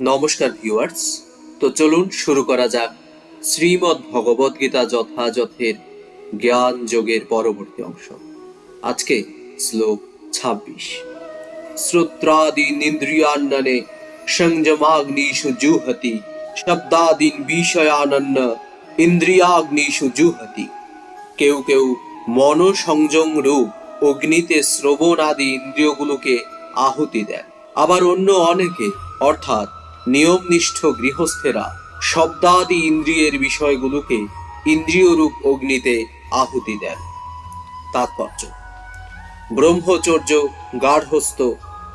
নমস্কার ভিউয়ার্স তো চলুন শুরু করা যাক শ্রীমদ্ ভগবদ গীতা যথাযথের জ্ঞান যোগের পরবর্তী অংশ। আজকে শ্লোক ছাব্বিশ। শ্রোত্রাদীন ইন্দ্রিয়ান্ননে সংযমাগ্নিষু জুহতি, শব্দাদীন বিষয়ানন্ন ইন্দ্রিয়াগ্নিষু জুহতি। কেউ কেউ মনোসংযম রূপ অগ্নিতে শ্রবণ আদি ইন্দ্রিয়গুলোকে আহুতি দেন। আবার অন্য অনেকে, অর্থাৎ নিয়মনিষ্ঠ গৃহস্থেরা শব্দাদি ইন্দ্রিয়ের বিষয়গুলোকে ইন্দ্রিয়রূপ অগ্নিতে আহুতি দেন। তাৎপর্য। ব্রহ্মচর্য, গার্হস্থ,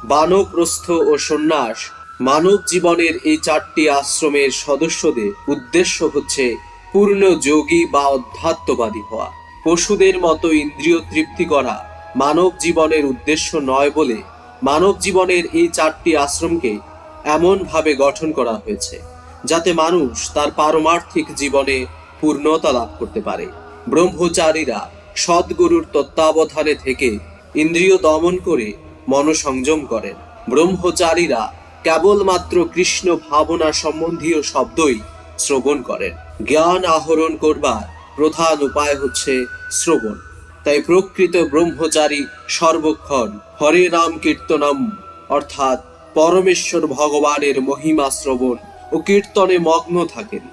বানপ্রস্থ ও সন্ন্যাস মানব জীবনের এই চারটি আশ্রমের সদস্যদের উদ্দেশ্য হচ্ছে পূর্ণ যোগী বা অধ্যাত্মবাদী হওয়া। পশুদের মতো ইন্দ্রিয় তৃপ্তি করা মানব জীবনের উদ্দেশ্য নয় বলে মানব জীবনের এই চারটি আশ্রমকে এমনভাবে গঠন করা হয়েছে যাতে মানুষ তার পারমার্থিক জীবনে পূর্ণতা লাভ করতে পারে। ব্রহ্মচারীরা সদ্গুরুর তত্ত্বাবধানে থেকে ইন্দ্রিয় দমন করে মনসংযম করেন। ব্রহ্মচারীরা কেবলমাত্র কৃষ্ণ ভাবনা সম্বন্ধীয় শব্দই শ্রবণ করেন। জ্ঞান আহরণ করবার প্রধান উপায় হচ্ছে শ্রবণ। তাই প্রকৃত ব্রহ্মচারী সর্বক্ষণ হরে রাম কীর্তনম অর্থাৎ পরমেশ্বর ভগবানের মহিমা শ্রবণ ও কীর্তনে মগ্ন থাকেন।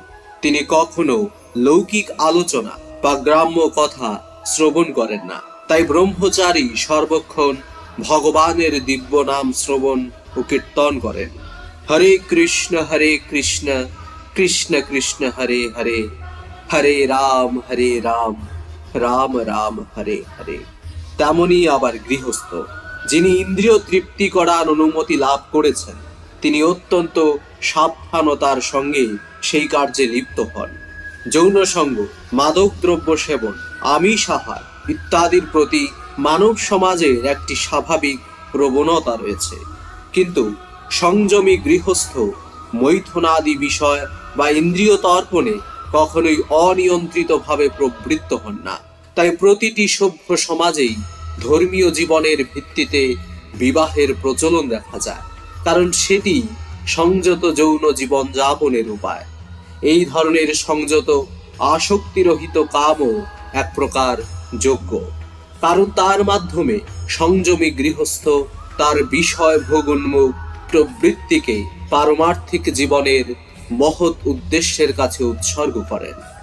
তিনি কখনো লৌকিক আলোচনা বা গ্রাম্য কথা শ্রবণ করেন না। তাই ব্রহ্মচারী সর্বক্ষণ ভগবানের দিব্য নাম শ্রবণ ও কীর্তন করেন। হরে কৃষ্ণ হরে কৃষ্ণ কৃষ্ণ কৃষ্ণ, হরে হরে হরে রাম হরে রাম রাম রাম, হরে হরে। তেমনই আবার গৃহস্থ। যিনি ইন্দ্রিয় তৃপ্তি করার অনুমতি লাভ করেছেন, তিনি অত্যন্ত সাবধানতার সঙ্গে সেই কার্যে লিপ্ত হন। যৌন সঙ্গ, মাদক দ্রব্য সেবন, আমিষ আহার ইত্যাদির প্রতি মানব সমাজের একটি স্বাভাবিক প্রবণতা রয়েছে। কিন্তু সংযমী গৃহস্থ, মৈথুনাদি বিষয় বা ইন্দ্রিয় তর্পণে কখনোই অনিয়ন্ত্রিতভাবে প্রবৃত্ত হন না। তাই প্রতিটি সভ্য সমাজেই ধর্মীয় জীবনের ভিত্তিতে বিবাহের প্রচলন দেখা যায়। কারণ সেটি সংযত যৌন জীবন যাপনের উপায়। এই ধরনের সংযত আসক্তিরহিত কামও এক প্রকার যোগ্য। কারণ তার মাধ্যমে সংযমী গৃহস্থ তার বিষয় ভোগোন্মুখ প্রবৃত্তিকে পারমার্থিক জীবনের মহৎ উদ্দেশ্যের কাছে উৎসর্গ করেন।